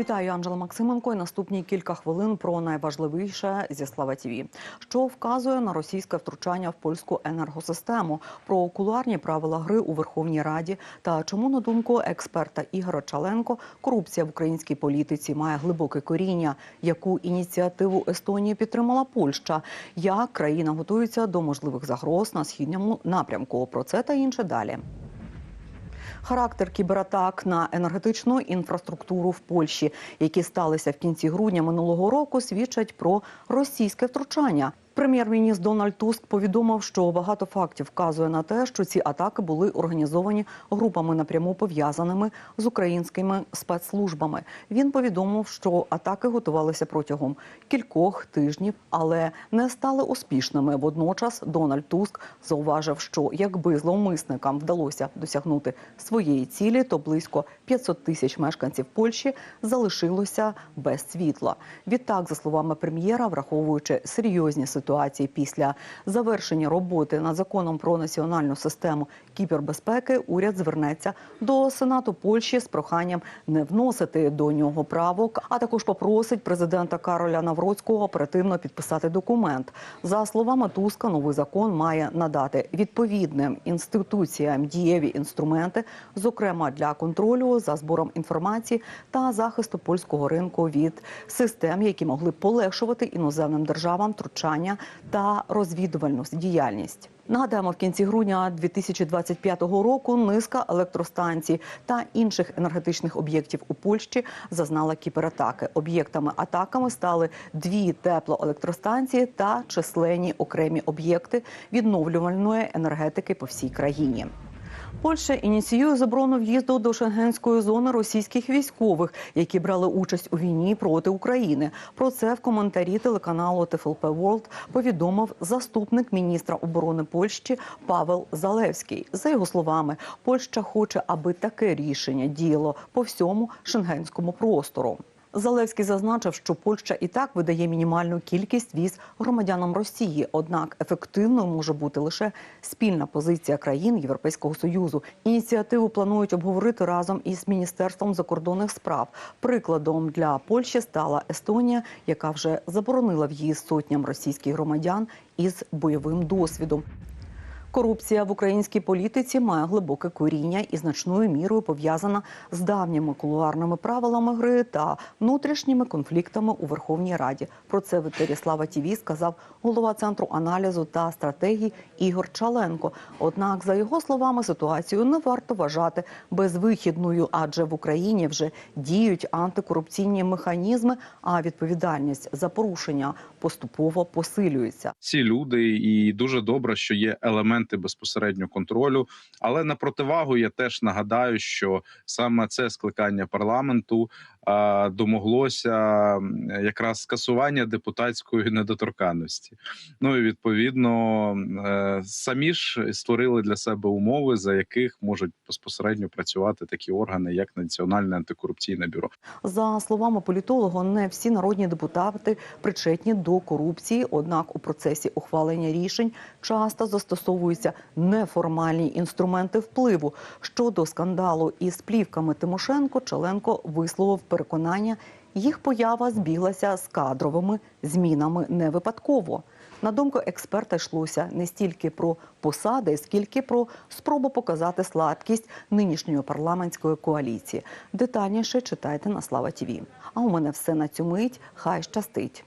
Вітаю, Анжела Максименко. І наступні кілька хвилин про найважливіше зі Слава ТІВІ, що вказує на російське втручання в польську енергосистему, про кулуарні правила гри у Верховній Раді та чому, на думку експерта Ігоря Чаленко, корупція в українській політиці має глибоке коріння. Яку ініціативу Естонії підтримала Польща? Як країна готується до можливих загроз на східному напрямку? Про це та інше далі. Характер кібератак на енергетичну інфраструктуру в Польщі, які сталися в кінці грудня минулого року, свідчать про російське втручання. Прем'єр-міністр Дональд Туск повідомив, що багато фактів вказує на те, що ці атаки були організовані групами напряму пов'язаними з українськими спецслужбами. Він повідомив, що атаки готувалися протягом кількох тижнів, але не стали успішними. Водночас Дональд Туск зауважив, що якби зловмисникам вдалося досягнути своєї цілі, то близько 500 тисяч мешканців Польщі залишилося без світла. Відтак, за словами прем'єра, враховуючи серйозні ситуації після завершення роботи над законом про національну систему кібербезпеки, уряд звернеться до Сенату Польщі з проханням не вносити до нього правок, а також попросить президента Кароля Навроцького оперативно підписати документ. За словами Туска, новий закон має надати відповідним інституціям дієві інструменти, зокрема для контролю за збором інформації та захисту польського ринку від систем, які могли полегшувати іноземним державам втручання та розвідувальну діяльність. Нагадаємо, в кінці грудня 2025 року низка електростанцій та інших енергетичних об'єктів у Польщі зазнала кібератаки. Об'єктами атаками стали дві теплоелектростанції та численні окремі об'єкти відновлювальної енергетики по всій країні. Польща ініціює заборону в'їзду до шенгенської зони російських військових, які брали участь у війні проти України. Про це в коментарі телеканалу ТФЛП Ворлд повідомив заступник міністра оборони Польщі Павел Залевський. За його словами, Польща хоче, аби таке рішення діяло по всьому шенгенському простору. Залевський зазначив, що Польща і так видає мінімальну кількість віз громадянам Росії однак ефективною може бути лише спільна позиція країн Європейського союзу. Ініціативу планують обговорити разом із міністерством закордонних справ. Прикладом для Польщі стала Естонія, яка вже заборонила в'їзд сотням російських громадян із бойовим досвідом. Корупція в українській політиці має глибоке коріння і значною мірою пов'язана з давніми кулуарними правилами гри та внутрішніми конфліктами у Верховній Раді. Про це в етері Слава ТІВІ сказав голова центру аналізу та стратегії Ігор Чаленко. Однак, за його словами, ситуацію не варто вважати безвихідною, адже в Україні вже діють антикорупційні механізми, а відповідальність за порушення поступово посилюється. ці люди, і дуже добре, що є елементи безпосередньо контролю. Але на противагу я теж нагадаю, що саме це скликання парламенту домоглося якраз скасування депутатської недоторканності. Ну і відповідно е, самі ж створили для себе умови, за яких можуть безпосередньо працювати такі органи, як Національне антикорупційне бюро. За словами політолога, не всі народні депутати причетні до корупції. Однак у процесі ухвалення рішень часто застосовуються неформальні інструменти впливу. Щодо скандалу із плівками Тимошенко, Челенко висловив переконання, їх поява збіглася з кадровими змінами не випадково. На думку експерта, йшлося не стільки про посади, скільки про спробу показати слабкість нинішньої парламентської коаліції. Детальніше читайте на Слава ТІВІ. А у мене все на цю мить. Хай щастить.